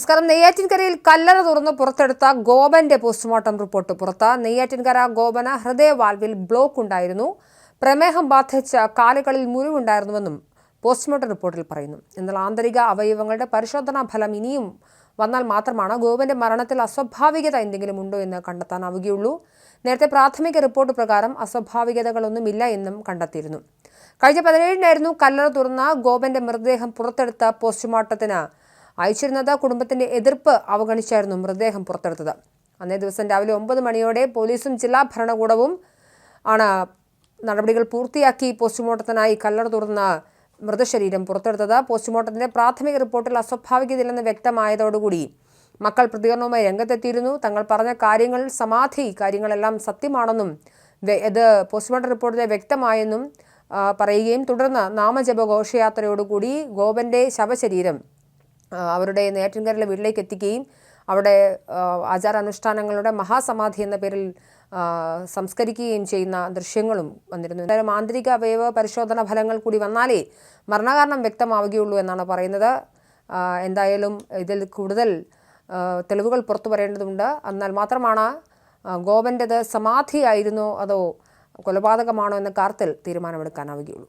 നമസ്കാരം. നെയ്യാറ്റിൻകരയിൽ കല്ലറ തുറന്ന് പുറത്തെടുത്ത ഗോപന്റെ പോസ്റ്റ്മോർട്ടം റിപ്പോർട്ട് പുറത്ത്. നെയ്യാറ്റിൻകര ഗോപന ഹൃദയവാൽവിൽ ബ്ലോക്ക് ഉണ്ടായിരുന്നു. പ്രമേഹം ബാധിച്ച കാലുകളിൽ മുറിവുണ്ടായിരുന്നുവെന്നും പോസ്റ്റ്മോർട്ടം റിപ്പോർട്ടിൽ പറയുന്നു. എന്നാൽ ആന്തരിക അവയവങ്ങളുടെ പരിശോധനാ ഫലം ഇനിയും വന്നാൽ മാത്രമാണ് ഗോപന്റെ മരണത്തിൽ അസ്വാഭാവികത എന്തെങ്കിലും ഉണ്ടോ എന്ന് കണ്ടെത്താനാവുകയുള്ളൂ. നേരത്തെ പ്രാഥമിക റിപ്പോർട്ട് പ്രകാരം അസ്വാഭാവികതകളൊന്നുമില്ല എന്നും കണ്ടെത്തിയിരുന്നു. കഴിഞ്ഞ പതിനേഴിനായിരുന്നു കല്ലറ തുറന്ന ഗോപന്റെ മൃതദേഹം പുറത്തെടുത്ത പോസ്റ്റ്മോർട്ടത്തിന് അയച്ചിരുന്നത് കുടുംബത്തിന്റെ എതിർപ്പ് അവഗണിച്ചായിരുന്നു മൃതദേഹം പുറത്തെടുത്തത്. അന്നേ ദിവസം രാവിലെ ഒമ്പത് മണിയോടെ പോലീസും ജില്ലാ ഭരണകൂടവും ആണ് നടപടികൾ പൂർത്തിയാക്കി പോസ്റ്റ്മോർട്ടത്തിനായി കല്ലറ തുറന്ന മൃതശരീരം പുറത്തെടുത്തത്. പോസ്റ്റ്മോർട്ടത്തിന്റെ പ്രാഥമിക റിപ്പോർട്ടിൽ അസ്വാഭാവികതയില്ലെന്ന് വ്യക്തമായതോടുകൂടി മക്കൾ പ്രതികരണവുമായി രംഗത്തെത്തിയിരുന്നു. തങ്ങൾ പറഞ്ഞ കാര്യങ്ങൾ സമാധി കാര്യങ്ങളെല്ലാം സത്യമാണെന്നും ഇത് പോസ്റ്റ്മോർട്ടം റിപ്പോർട്ടിലെ വ്യക്തമായെന്നും പറയുകയും തുടർന്ന് നാമജപ ഘോഷയാത്രയോടുകൂടി ഗോപന്റെ ശവശരീരം അവരുടെ നേറ്റിൻകരയിലെ വീട്ടിലേക്ക് എത്തിക്കുകയും അവിടെ ആചാരാനുഷ്ഠാനങ്ങളുടെ മഹാസമാധി എന്ന പേരിൽ സംസ്കരിക്കുകയും ചെയ്യുന്ന ദൃശ്യങ്ങളും വന്നിരുന്നു. എന്തായാലും ആന്തരിക അവയവ പരിശോധന ഫലങ്ങൾ കൂടി വന്നാലേ മരണകാരണം വ്യക്തമാവുകയുള്ളൂ എന്നാണ് പറയുന്നത്. എന്തായാലും ഇതിൽ കൂടുതൽ തെളിവുകൾ പുറത്തു വരേണ്ടതുണ്ട് എന്നാൽ മാത്രമാണ് ഗോപന്റെത് സമാധിയായിരുന്നോ അതോ കൊലപാതകമാണോ എന്ന കാര്യത്തിൽ തീരുമാനമെടുക്കാനാവുകയുള്ളൂ.